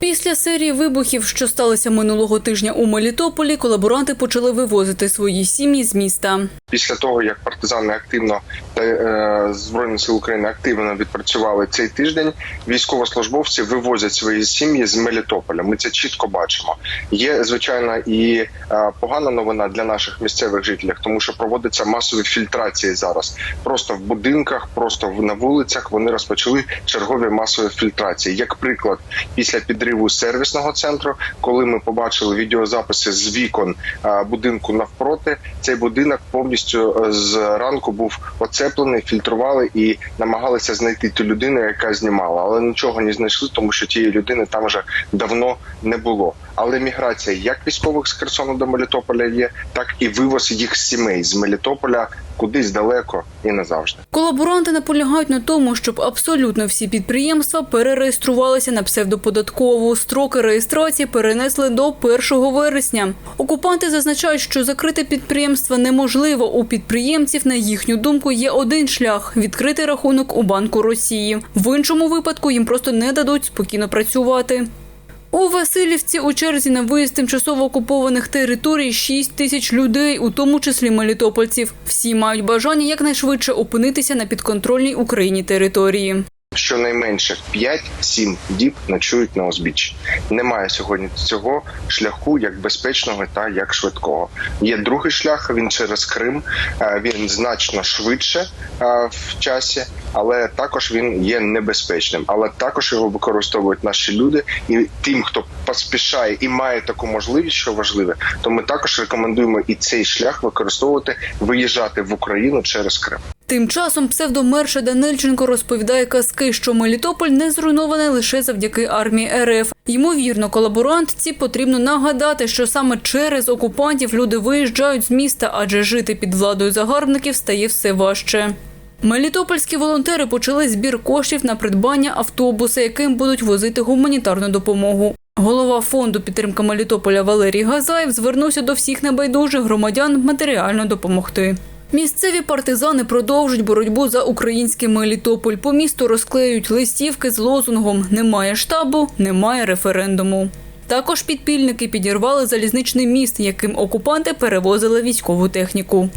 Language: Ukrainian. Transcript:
Після серії вибухів, що сталися минулого тижня у Мелітополі, колаборанти почали вивозити свої сім'ї з міста. Після того, як партизани активно та е, збройні сили України активно відпрацювали цей тиждень, військовослужбовці вивозять свої сім'ї з Мелітополя. Ми це чітко бачимо. Є звичайно і е, погана новина для наших місцевих жителів, тому що проводяться масові фільтрації зараз. Просто в будинках, просто на вулицях вони розпочали чергові масові фільтрації. Як приклад, після підриву сервісного центру, коли ми побачили відеозаписи з вікон е, будинку навпроти, цей будинок повністю е, з ранку був оцеплений, фільтрували і намагалися знайти ту людину, яка знімала, але нічого не знайшли, тому що тієї людини там вже давно не було. Але міграція як військових з Херсону до Мелітополя є, так і вивоз їх сімей з Мелітополя кудись далеко і назавжди. Колаборанти наполягають на тому, щоб абсолютно всі підприємства перереєструвалися на псевдоподаткову. Строки реєстрації перенесли до 1 вересня. Окупанти зазначають, що закрити підприємства неможливо. У підприємців, на їхню думку, є один шлях відкрити рахунок у банку Росії. В іншому випадку їм просто не дадуть спокійно працювати. У Васильівці у черзі на виїзд тимчасово окупованих територій 6 тисяч людей, у тому числі мелітопольців. Всі мають бажання якнайшвидше опинитися на підконтрольній Україні території. Щонайменше 5-7 діб ночують на узбіччі. Немає сьогодні цього шляху як безпечного та як швидкого. Є другий шлях. Він через Крим. Е, Він значно швидше е, в часі, але також він є небезпечним. Але також його використовують наші люди. І тим, хто поспішає і має таку можливість, що важливе, то ми також рекомендуємо і цей шлях використовувати, виїжджати в Україну через Крим. Тим часом псевдомерша Данильченко розповідає казки, що Мелітополь не зруйнований лише завдяки армії РФ. Ймовірно, колаборантці потрібно нагадати, що саме через окупантів люди виїжджають з міста, адже жити під владою загарбників стає все важче. Мелітопольські волонтери почали збір коштів на придбання автобуса, яким будуть возити гуманітарну допомогу. Голова фонду підтримка Мелітополя Валерій Газаєв звернувся до всіх небайдужих громадян матеріально допомогти. Місцеві партизани продовжують боротьбу за український Мелітополь. По місту розклеюють листівки з лозунгом Немає штабу, немає референдуму. Також підпільники підірвали залізничний міст, яким окупанти перевозили військову техніку.